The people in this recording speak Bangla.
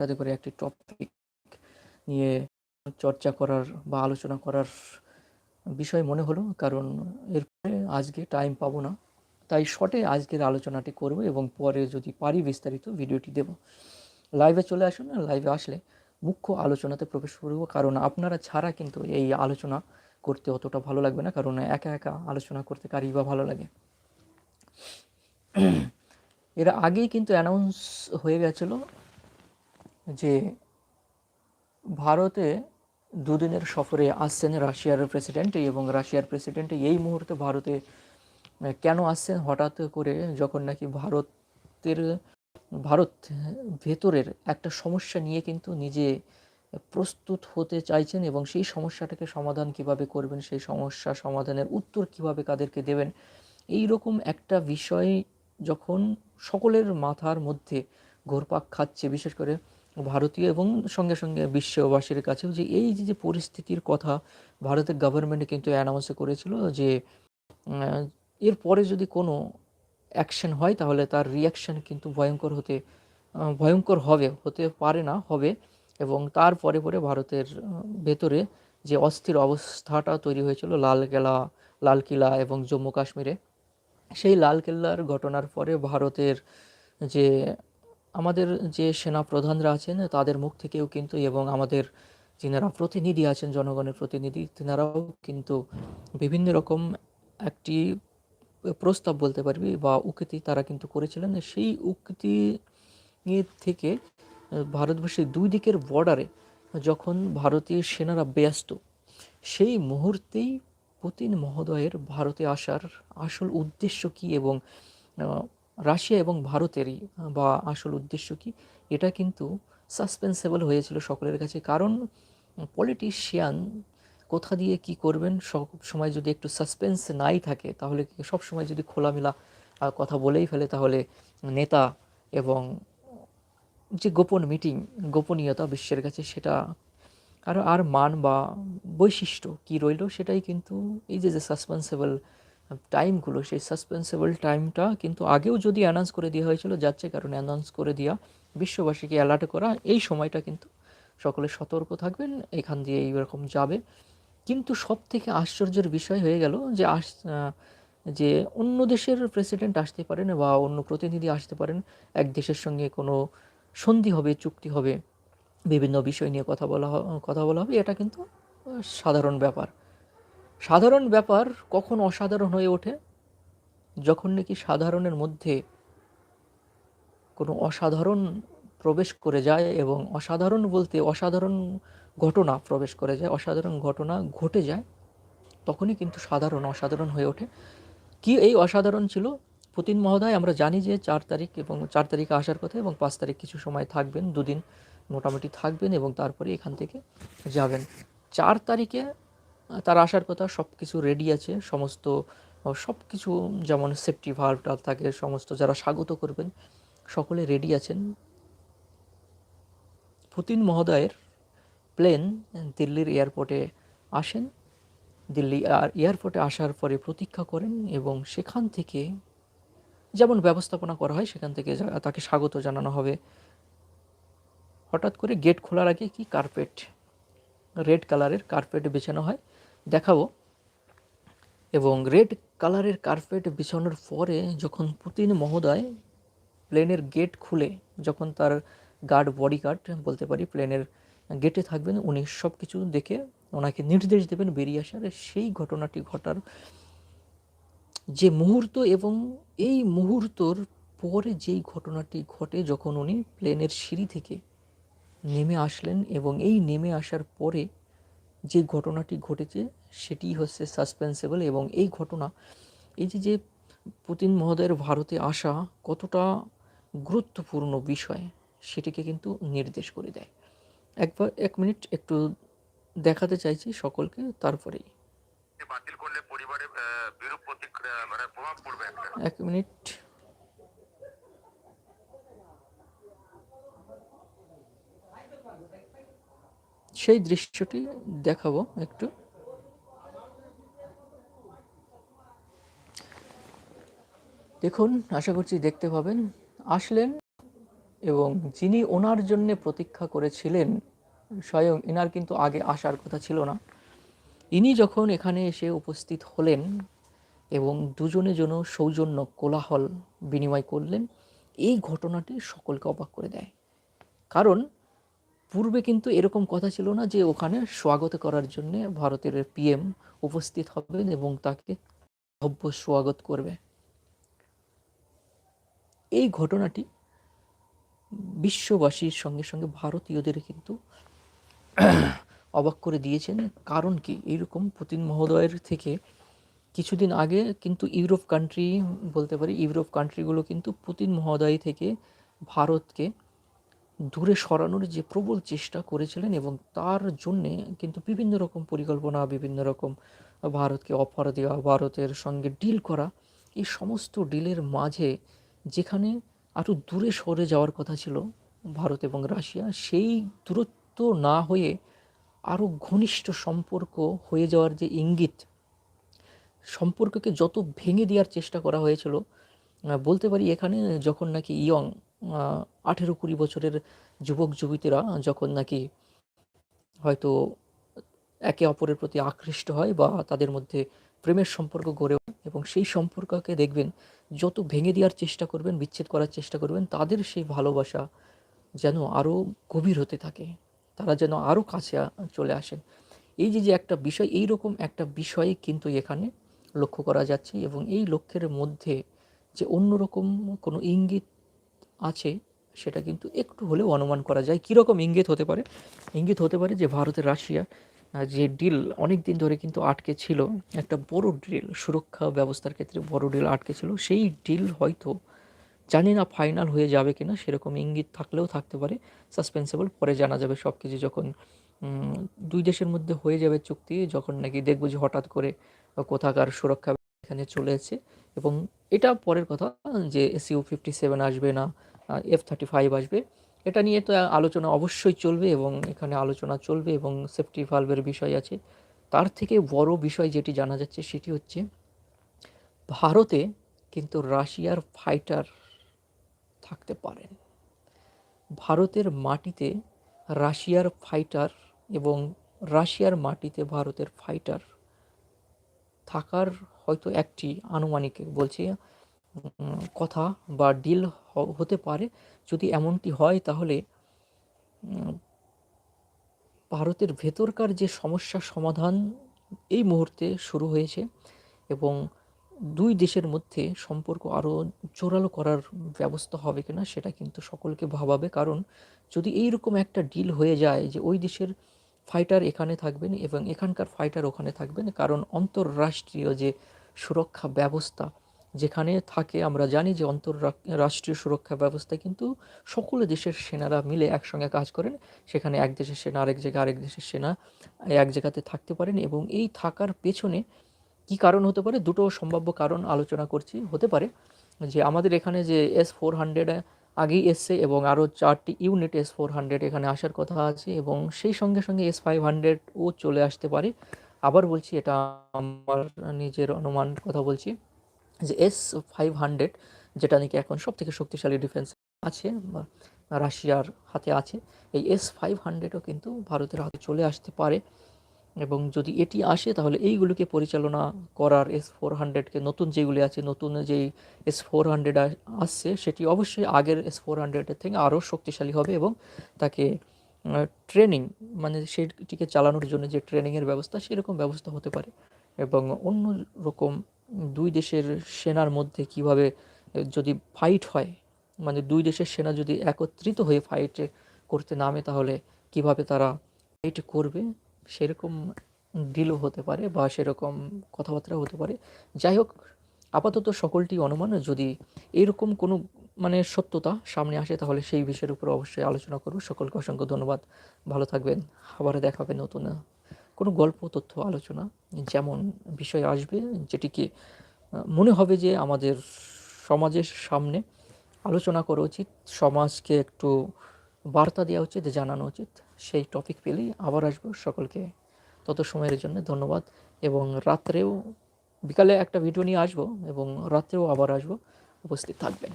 যাতে করে একটি টপিক নিয়ে চর্চা করার বা আলোচনা করার বিষয় মনে হলো। কারণ এরপরে আজকে টাইম পাবো না। তাই শর্টে আজকের আলোচনাটি করব এবং পরে যদি পারি বিস্তারিত ভিডিওটি দেব। লাইভে চলে আসুন লাইভে আসলে মুখ্য আলোচনাতে প্রবেশ করব। কারণ আপনারা ছাড়া কিন্তু এই আলোচনা করতে অতটা ভালো লাগবে না। কারণ একা একা আলোচনা করতে কারই বা ভালো লাগে। এর আগেই কিন্তু অ্যানাউন্স হয়ে গেছিল যে ভারতে দুদিনের সফরে আসছেন রাশিয়ার প্রেসিডেন্ট এবং রাশিয়ার প্রেসিডেন্ট এই মুহূর্তে ভারতে কেন আসছেন? হঠাৎ করে যখন নাকি ভারতের, ভারত ভেতরের একটা সমস্যা নিয়ে কিন্তু নিজে প্রস্তুত হতে চাইছেন এবং সেই সমস্যাটাকে সমাধান কীভাবে করবেন, সেই সমস্যা সমাধানের উত্তর কীভাবে কাদেরকে দেবেন এই রকম একটা বিষয় যখন সকলের মাথার মধ্যে ঘোরপাক খাচ্ছে, বিশেষ করে ভারতীয় এবং সঙ্গে সঙ্গে বিশ্ববাসীর কাছেও যে এই যে পরিস্থিতির কথা ভারতের গভর্নমেন্ট কিন্তু অ্যানাউন্স করেছিল যে এরপরে যদি কোনো অ্যাকশন হয় তাহলে তার রিয়াকশান কিন্তু ভয়ঙ্কর হতে ভয়ঙ্কর হবে, হতে পারে না, হবে। এবং তারপরে পরে ভারতের ভেতরে যে অস্থির অবস্থাটা তৈরি হয়েছিল লালকেলা, লালকিলা এবং জম্মু কাশ্মীরে, সেই লালকেল্লার ঘটনার পরে ভারতের যে আমাদের যে সেনা প্রধানরা আছেন, তাদের মুখ থেকেও কিন্তু এবং আমাদের যিনারা প্রতিনিধি আছেন, জনগণের প্রতিনিধি, তেনারাও কিন্তু বিভিন্ন রকম একটি প্রস্তাব বলতে পারবি বা উক্তি তারা কিন্তু করেছিলেন। সেই উক্তি থেকে, ভারতবর্ষের দুই দিকের বর্ডারে যখন ভারতীয় সেনারা ব্যস্ত, সেই মুহূর্তেই পুতিন মহোদয়ের ভারতে আসার আসল উদ্দেশ্য কী এবং রাশিয়া এবং ভারতেরই বা আসল উদ্দেশ্য কি? এটা কিন্তু সাসপেন্সেবল হয়েছিল সকলের কাছে। কারণ পলিটিশিয়ান কোথা দিয়ে কি করবেন? সব সময় যদি একটু সাসপেন্স নাই থাকে, তাহলে সব সময় যদি খোলামেলা কথা বলেই ফেলে, তাহলে নেতা এবং যে গোপন মিটিং গোপনীয়তা বিশ্বের কাছে সেটা আর আর মান বা বৈশিষ্ট্য কি রইল সেটাই কিন্তু এই যে যে সাসপেন্সেবল টাইমগুলো সেই সাসপেন্সেবল টাইমটা কিন্তু আগেও যদি অ্যানাউন্স করে দেওয়া হয়েছিল, যাচ্ছে কারণে অ্যানাউন্স করে দেওয়া, বিশ্ববাসীকে অ্যালার্ট করা, এই সময়টা কিন্তু সকলে সতর্ক থাকবেন, এখান দিয়ে এইরকম যাবে। কিন্তু সব থেকে আশ্চর্যের বিষয় হয়ে গেল যে আস যে অন্য দেশের প্রেসিডেন্ট আসতে পারেন বা অন্য প্রতিনিধি আসতে পারেন, এক দেশের সঙ্গে কোনো সন্ধি হবে, চুক্তি হবে, বিভিন্ন বিষয় নিয়ে কথা বলা কথা বলা হবে, এটা কিন্তু সাধারণ ব্যাপার। সাধারণ ব্যাপার কখন অসাধারণ হয়ে ওঠে? যখন নাকি সাধারণের মধ্যে কোনো অসাধারণ প্রবেশ করে যায় এবং অসাধারণ বলতে অসাধারণ ঘটনা প্রবেশ করে যায়, অসাধারণ ঘটনা ঘটে যায়, তখনই কিন্তু সাধারণ, অসাধারণ হয়ে ওঠে। কি এই অসাধারণ ছিল? পুতিন মহোদয়, আমরা জানি যে চার তারিখ এবং চার তারিখে আসার কথা এবং পাঁচ তারিখ কিছু সময় থাকবেন, দুদিন মোটামুটি থাকবেন এবং তারপরে এখান থেকে যাবেন। চার তারিখে তার আসার কথা সব কিছু রেডি আছে, সমস্ত সব কিছু যেমন সেফটি ভাল্ভটা থাকে, সমস্ত যারা স্বাগত করবেন, সকলে রেডি আছেন। পুতিন মহোদয়ের প্লেন দিল্লির এয়ারপোর্টে আসেন। দিল্লি আর এয়ারপোর্টে আসার পরে প্রতীক্ষা করেন এবং সেখান থেকে যেমন ব্যবস্থাপনা করা হয়, সেখান থেকে তাকে স্বাগত জানানো হবে। হঠাৎ করে গেট খোলার আগে কি কার্পেট রেড কালারের কার্পেট বেছানো হয়? দেখাবো। এবং রেড কালারের কার্পেট বিছানোর পরে যখন পুতিন মহোদয় প্লেনের গেট খুলে, যখন তার গার্ড বডি গার্ড বলতে পারি প্লেনের গেটে থাকবেন, উনি সব কিছু দেখে ওনাকে নির্দেশ দেবেন বেরিয়ে আসার। সেই ঘটনাটি ঘটার যে মুহূর্ত এবং এই মুহূর্তর পরে যেই ঘটনাটি ঘটে, যখন উনি প্লেনের সিঁড়ি থেকে নেমে আসলেন এবং এই নেমে আসার পরে যে ঘটনাটি ঘটেছে সেটি হচ্ছে সাসপেন্সেবল এবং এই ঘটনা এই যে যে পুতিন মহোদয়ের ভারতে আসা কতটা গুরুত্বপূর্ণ বিষয় সেটিকে কিন্তু নির্দেশ করে দেয়। একবার এক মিনিট একটু দেখাতে চাইছি সকলকে তারপরেই। বাতিল করলে পরিবারে বিরূপ প্রতিক্রিয়া মানে প্রভাব পড়বে এক মিনিট। সেই দৃশ্যটি দেখাবো একটু। দেখুন, আশা করছি দেখতে পাবেন। আসলেন এবং যিনি ওনার জন্যে প্রতীক্ষা করেছিলেন, স্বয়ং এনার কিন্তু আগে আসার কথা ছিল না। ইনি যখন এখানে এসে উপস্থিত হলেন এবং দুজনে যেন সৌজন্য কোলাহল বিনিময় করলেন, এই ঘটনাটি সকলকে অবাক করে দেয়। কারণ পূর্বে কিন্তু এরকম কথা ছিল না যে ওখানে স্বাগত করার জন্য ভারতের পিএম উপস্থিত হবেন এবং তাকে ভব্য স্বাগত করবে। এই ঘটনাটি বিশ্ববাসীর সঙ্গে সঙ্গে ভারতীয়দের কিন্তু অবাক করে দিয়েছেন। কারণ কি? এইরকম পুতিন মহোদয়ের থেকে কিছুদিন আগে কিন্তু ইউরোপ কান্ট্রি বলতে পারি, ইউরোপ কান্ট্রিগুলো কিন্তু পুতিন মহোদয় থেকে ভারতকে দূরে সরানোর যে প্রবল চেষ্টা করেছিলেন এবং তার জন্যে কিন্তু বিভিন্ন রকম পরিকল্পনা, বিভিন্ন রকম ভারতকে অফার দেওয়া, ভারতের সঙ্গে ডিল করা, এই সমস্ত ডিলের মাঝে যেখানে আরও দূরে সরে যাওয়ার কথা ছিল ভারত এবং রাশিয়া, সেই দূরত্ব না হয়ে আরও ঘনিষ্ঠ সম্পর্ক হয়ে যাওয়ার যে ইঙ্গিত, সম্পর্ককে যত ভেঙে দেওয়ার চেষ্টা করা হয়েছিল বলতে পারি এখানে যখন নাকি ইয়ং আঠেরো কুড়ি বছরের যুবক যুবতীরা যখন নাকি হয়তো একে অপরের প্রতি আকৃষ্ট হয় বা তাদের মধ্যে প্রেমের সম্পর্ক গড়ে ওঠে এবং সেই সম্পর্ককে দেখবেন যত ভেঙে দেওয়ার চেষ্টা করবেন, বিচ্ছেদ করার চেষ্টা করবেন, তাদের সেই ভালোবাসা যেন আরও গভীর হতে থাকে। তারা যেন আরও কাছে চলে আসেন। এই যে যে একটা বিষয়, এই রকম একটা বিষয় কিন্তু এখানে লক্ষ্য করা যাচ্ছে এবং এই লক্ষ্যের মধ্যে যে অন্যরকম কোনো ইঙ্গিত আছে, সেটা কিন্তু একটু হলেও অনুমান করা যায়। কীরকম ইঙ্গিত হতে পারে? ইঙ্গিত হতে পারে যে ভারতের রাশিয়া যে ডিল অনেক দিন ধরে কিন্তু আটকে ছিল, একটা বড় ডিল সুরক্ষা ব্যবস্থার ক্ষেত্রে বড় ডিল আটকে ছিল, সেই ডিল হয়তো জানি না ফাইনাল হয়ে যাবে কিনা, সেরকম ইঙ্গিত থাকলেও থাকতে পারে সাসপেন্সেবল পরে জানা যাবে সব কিছু যখন দুই দেশের মধ্যে হয়ে যাবে চুক্তি, যখন নাকি দেখব যে হঠাৎ করে কোথাকার সুরক্ষা এখানে চলে এসেছে, এবং এটা পরের কথা যে এসইউ ফিফটি সেভেন আসবে না এফ থার্টি ফাইভ আসবে। এটা নিয়ে তো আলোচনা অবশ্যই চলবে এবং এখানে আলোচনা চলবে এবং সেফটি ভালভের বিষয় আছে। তার থেকে বড় বিষয় যেটি জানা যাচ্ছে সেটি হচ্ছে, ভারতে কিন্তু রাশিয়ার ফাইটার থাকতে পারেন। ভারতের মাটিতে রাশিয়ার ফাইটার এবং রাশিয়ার মাটিতে ভারতের ফাইটার থাকার হয়তো একটি আনুমানিক বলছি কথা বা ডিল হতে পারে। যদি এমনটি হয়, তাহলে ভারতের ভেতরকার যে সমস্যার সমাধান এই মুহূর্তে শুরু হয়েছে এবং দুই দেশের মধ্যে সম্পর্ক আরও জোরালো করার ব্যবস্থা হবে কিনা সেটা কিন্তু সকলকে ভাবাবে। কারণ যদি এই রকম একটা ডিল হয়ে যায় যে ওই দেশের ফাইটার এখানে থাকবেন এবং এখানকার ফাইটার ওখানে থাকবেন, কারণ অন্তর্রাষ্ট্রীয় যে সুরক্ষা ব্যবস্থা যেখানে থাকে, আমরা জানি যে অন্তর্রাষ্ট্রীয় সুরক্ষা ব্যবস্থা কিন্তু সকল দেশের সেনারা মিলে একসঙ্গে কাজ করেন। সেখানে এক দেশের সেনা আরেক জায়গায় আরেক দেশের সেনা এক জায়গাতে থাকতে পারেন এবং এই থাকার পেছনে কি কারণ হতে পারে দুটো সম্ভাব্য কারণ আলোচনা করছি। হতে পারে যে আমাদের এখানে যে এস ফোর হান্ড্রেড আগেই এসছে এবং আরও চারটি ইউনিট এস ফোর হান্ড্রেড এখানে আসার কথা আছে এবং সেই সঙ্গে সঙ্গে এস ফাইভ হান্ড্রেডও চলে আসতে পারে। আবার বলছি, এটা আমার নিজের অনুমান কথা বলছি। যে এস ফাইভ হান্ড্রেড যেটা নাকি এখন সব থেকে শক্তিশালী ডিফেন্স আছে, বা রাশিয়ার হাতে আছে, এই এস ফাইভ হান্ড্রেডও কিন্তু ভারতের হাতে চলে আসতে পারে। এবং যদি এটি আসে, তাহলে এইগুলোকে পরিচালনা করার এস ফোর হান্ড্রেডকে নতুন যেগুলি আছে, নতুন যেই এস ফোর হান্ড্রেড আসছে, সেটি অবশ্যই আগের এস ফোর হান্ড্রেডের থেকে আরও শক্তিশালী হবে এবং তাকে ট্রেনিং মানে সেটিকে চালানোর জন্য যে ট্রেনিংয়ের ব্যবস্থা, সেরকম ব্যবস্থা হতে পারে। এবং অন্য রকম দুই দেশের সেনার মধ্যে কীভাবে, যদি ফাইট হয় মানে দুই দেশের সেনা যদি একত্রিত হয়ে ফাইট করতে নামে, তাহলে কীভাবে তারা ফাইট করবে? সেরকম ডিলও হতে পারে বা সেরকম কথাবার্তা হতে পারে। যাই হোক, আপাতত সকলটি অনুমান, যদি এরকম কোনো মানে সত্যতা সামনে আসে, তাহলে সেই বিষয়ের উপর অবশ্যই আলোচনা করব। সকলকে অসংখ্য ধন্যবাদ। ভালো থাকবেন। আবার দেখাবে নতুন কোনো গল্প, তথ্য, আলোচনা, যেমন বিষয় আসবে, যেটিকে মনে হবে যে আমাদের সমাজের সামনে আলোচনা করা উচিত, সমাজকে একটু বার্তা দেওয়া উচিত, জানানো উচিত, সেই টপিক পেলেই আবার আসব সকলকে। তত সময়ের জন্য ধন্যবাদ, এবং রাত্রেও, বিকালে একটা ভিডিও নিয়ে আসব, এবং রাত্রেও আবার আসব। উপস্থিত থাকবেন।